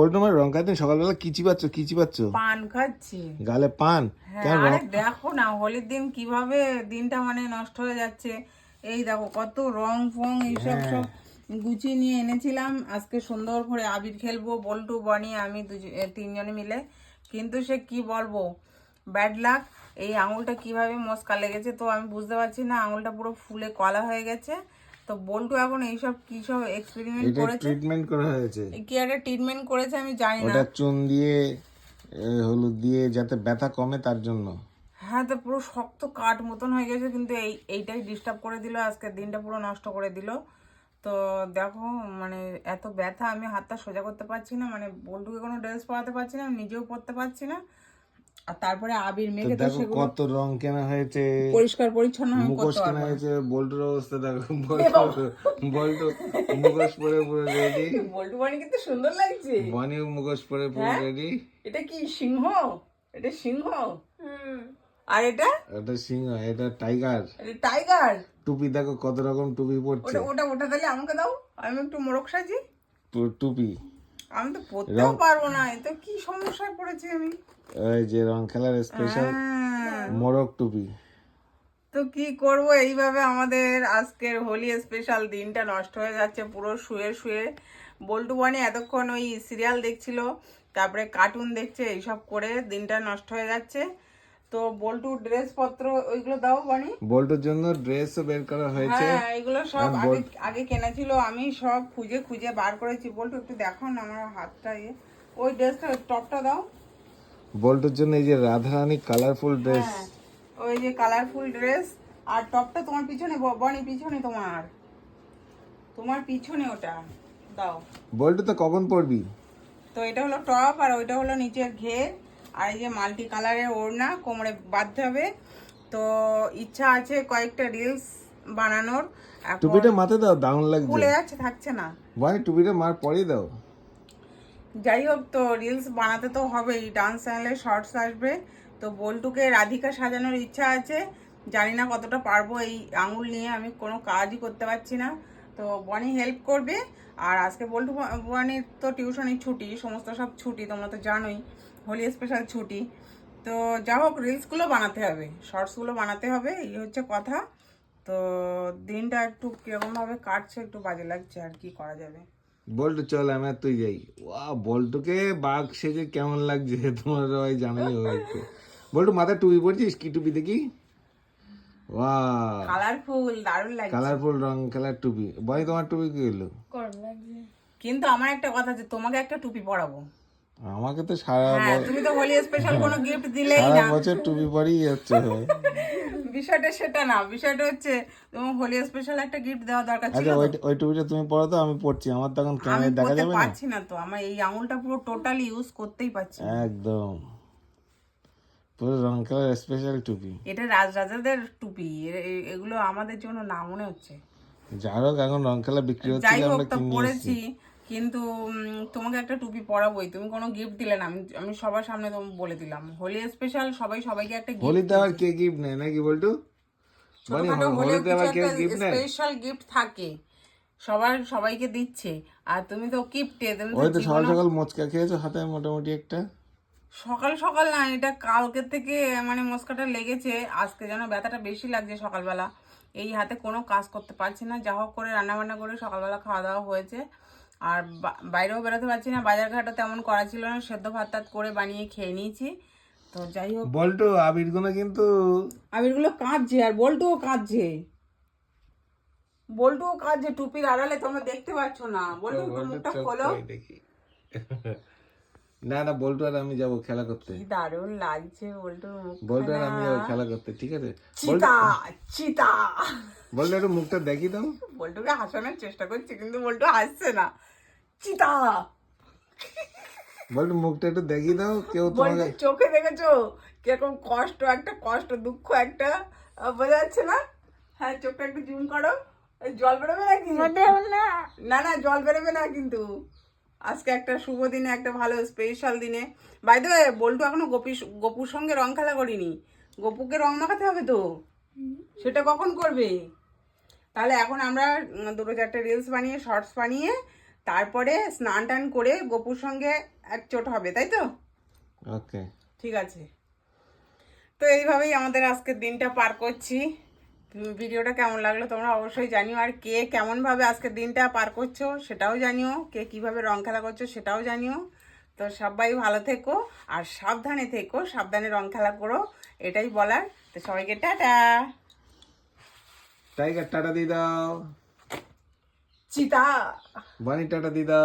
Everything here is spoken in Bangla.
বলতো আমার রং খাইতে সকালবেলা কি চিবাচ্ছ কি চিবাচ্ছ পান খাচ্ছি। গালে পান? হ্যাঁ আরে দেখো না হোলির দিন কীভাবে দিনটা মানে নষ্ট হয়ে যাচ্ছে। এই দেখো কত রং ফং এইসব হ্যাঁ। সব গুছিয়ে নিয়ে এনেছিলাম। আজকে সুন্দর করে আবির খেলব বল্টু বনি আমি তিনজনে মিলে। কিন্তু সে কি বলব? ব্যাড লাক এই আঙুলটা কীভাবে মস্কা লেগেছে তো আমি বুঝতে পারছি না। আঙুলটা পুরো ফুলে কলা হয়ে গেছে। তো বল্টু এখন এইসব কি সব এক্সপেরিমেন্ট করেছে? ট্রিটমেন্ট করা হয়েছে। কি একটা ট্রিটমেন্ট করেছে আমি জানি না। ওটা চুন দিয়ে হলুদ দিয়ে যাতে ব্যথা কমে তার জন্য। হ্যাঁ তো পুরো শক্ত কাঠ মতন হয়ে গেছে কিন্তু এই এইটাই ডিস্টার্ব করে দিল। আজকের দিনটা পুরো নষ্ট করে দিল। তো দেখো মানে এত ব্যথা আমি হাতটা সোজা করতে পারছি না। মানে বল্টুকে কোনো ড্রেস পরাতে পারছি না নিজেও পরতে পারছি না। আর তারপরে আবির মেখে তো দেখো সেগুলো কত রং কেনা হয়েছে। পরিষ্কার পরিচ্ছন্ন মুখোশ কেনা হয়েছে বল্টুর অবস্থা দেখো বল্টু মুখোশ পরে পুরো রেডি বল্টু বানি কিন্তু সুন্দর লাগছে। বনিও মুখোশ পরে পুরো হ্যাঁ? রেডি এটা কি সিংহ? এটা সিংহ? আর এটা? এটা সিংহ এটা টাইগার এটা টাইগার টুপি দেখো কত রকম টুপি পড়ছে ওটা ওটা ওটা তাহলে আমাকে দাও। আমি একটু মোরগ সাজি। টুপি। আমি তো পড়তেও পারব না এ তো কি সমস্যায় পড়েছি আমি? এই যে রং খেলার স্পেশাল হ্যাঁ, মোরগ টুপি। তো কি করব এইভাবে আমাদের আজকের হোলি স্পেশাল দিনটা নষ্ট হয়ে যাচ্ছে পুরো শুয়ে শুয়ে। বল্টু বানি এতক্ষণ ওই সিরিয়াল দেখছিল তারপরে কার্টুন দেখছে এইসব করে দিনটা নষ্ট হয়ে যাচ্ছে। তো বল্টু ড্রেস পত্র ওইগুলো দাও বানি। বল্টুর জন্য ড্রেসও বের করা হয়েছে। হ্যাঁ এগুলো সব আগে আগে কেনা ছিল আমি সব খুঁজে খুঁজে বার করেছি। বল্টু একটু দেখো না আমার হাতটা ইয়ে। ওই ড্রেসটা টপটা দাও। বল্টুর জন্য এই যে রাধারানী কালারফুল ড্রেস হ্যাঁ ওই যে কালারফুল ড্রেস আর টপটা তোমার পিছনে বনি পিছনে তোমার। তোমার পিছনে ওটা। দাও। বল্টু তো কখন পরবি? তো এটা হলো টপ আর ওইটা হলো নিচের ঘের। আর এই যে মাল্টি কালারের ওড়না কোমরে বাঁধতে হবে। তো ইচ্ছা আছে কয়েকটা রিলস বানানোর। টুপিটা মাথায় দাও দারুণ লাগছে। খুলে যাচ্ছে থাকছে না। ভাই টুপিটা মার পরেই দাও। যাই হোক তো রিলস বানাতে তো হবেই। ডান্স চ্যানেলে শর্টস আসবে। তো বল্টুকে রাধিকা সাজানোর ইচ্ছা আছে। জানি না কতটা পারব এই আঙুল নিয়ে। আমি কোনো কাজই করতে পারছি না। তো বনি হেল্প করবে। আর আজকে বল্টু বনির তো টিউশনই ছুটি সমস্ত সব ছুটি তোমরা তো জানোই। হোলি স্পেশাল ছুটি। তো যা হোক রিলসগুলো বানাতে হবে। শর্টসগুলো বানাতে হবে এই হচ্ছে কথা। তো দিনটা একটু কীরকমভাবে কাটছে একটু বাজে লাগছে আর কি করা যাবে? বল্টু চল আমি আর তুই যাই। ওয়া বল্টুকে বাঘ সেজে কেমন লাগছে তোমার ওই জানাই হয়েছে। বল্টু মাথায় টুপি পরছিস? কি টুপি দেখি? ওয়া। কালারফুল দারুণ লাগছে। কালারফুল রং খেলার টুপি। তোমার টুপি কি হলো? কিন্তু আমার একটা কথা আছে তোমাকে একটা টুপি পরাবো। আমাকে তো সারা হ্যাঁ তুমি তো হোলি স্পেশাল কোনো গিফট দিলেই না। সারা বছর টুপি পরেই যাচ্ছে। বিষয়টা সেটা না বিষয়টা হচ্ছে তোমার হোলি স্পেশাল একটা গিফট দেওয়া দরকার ছিল আচ্ছা ওই টুপিটা তুমি পরো তো আমি পরছি। আমার তখন ক্যামেরায় দেখা যাবে না? পারছি না তো আমার এই আঙুলটা পুরো টোটালি ইউজ করতেই পারছি না। একদম। পুরো রং খেলার স্পেশাল টুপি। এটা রাজ রাজাদের টুপি এগুলো আমাদের জন্য না মনে হচ্ছে। যাই হোক এখন রং খেলা বিক্রি হোক আমরা কিনে পরেছি। কিন্তু তোমাকে একটা টুপি পরাবোই। তুমি কোনো গিফট দিলে না। আমি আমি সবার সামনে তো বলে দিলাম। হোলি স্পেশাল সবাই সবাইকে একটা হোলিতে আবার কে গিফট নেয়? নাকি বলটু? মানে হোলিতে আবার কেউ গিফট নেয়? স্পেশাল গিফট থাকে। সবার সবাইকে দিচ্ছে। আর তুমি তো কিপটে তুমি ওই তো সকাল সকাল মোচকা খেয়েছো হাতে মোটামুটি একটা। সকাল সকাল না এটা কালকে থেকে মানে মস্কাটা লেগেছে। আজকে যেন ব্যথাটা বেশি লাগছে সকালবেলা। এই হাতে কোনো কাজ করতে পারছি না। যা হোক করে রান্না বান্না করে সকালবেলা খাওয়া দাওয়া হয়েছে। আর বাইরেও বেরোতে পারছি না। বাজার ঘাটও তেমন করা ছিল না। সেদ্ধ ভাত টাত করে বানিয়ে খেয়ে নিয়েছি। তো যাই হোক। বলটু আবিরগুলো কিন্তু আবিরগুলো কাঁদছে আর বল্টুও কাঁদছে। বল্টুও কাঁদছে টুপির আড়ালে তোমরা দেখতে পাচ্ছ না। বল্টু মুখটা খোলো। না না বল্টু আর আমি যাব খেলা করতে। কি দারুণ লাগছে বল্টুর মুখ বল্টু আর আমি যাব খেলা করতে ঠিক আছে? চিতা চিতা। বল্টু একটু মুখটা দেখি দাও। বল্টুকে হাসানোর চেষ্টা করছি কিন্তু বল্টু হাসছে না। চিতা বল্টু মুখটা একটু দেখি দাও কেউ তোমাকে চোখে দেখেছ? কীরকম কষ্ট একটা কষ্ট দুঃখ একটা বোঝা যাচ্ছে না? হ্যাঁ চোখটা একটু জুম করো। জল বেরোবে নাকি? না। না জল বেরোবে না কিন্তু। আজকে একটা শুভ দিনে একটা ভালো স্পেশাল দিনে। বাই বল্টু এখনও গোপী গপুর সঙ্গে রং খেলা করিনি। গপুকে রং মাখাতে হবে তো? সেটা কখন করবে? তাহলে এখন আমরা দুটো চারটে রিলস বানিয়ে শর্টস বানিয়ে তারপরে স্নান টান করে গপুর সঙ্গে এক চোট হবে তাই তো? ওকে। ঠিক আছে। তো এইভাবেই আমাদের আজকের দিনটা পার করছি। ভিডিওটা কেমন লাগল তোমরা অবশ্যই জানিও। আর কে কেমনভাবে আজকের দিনটা পার করছ সেটাও জানিও। কে কীভাবে রং খেলা করছ সেটাও জানিও। তো সবাই ভালো থেকো আর সাবধানে থেকো সাবধানে রং খেলা করো এটাই বলার। তো সবাইকে টাটা। টাইগার টাটা দিয়ে দাও। চিতা। Bunny tata tata.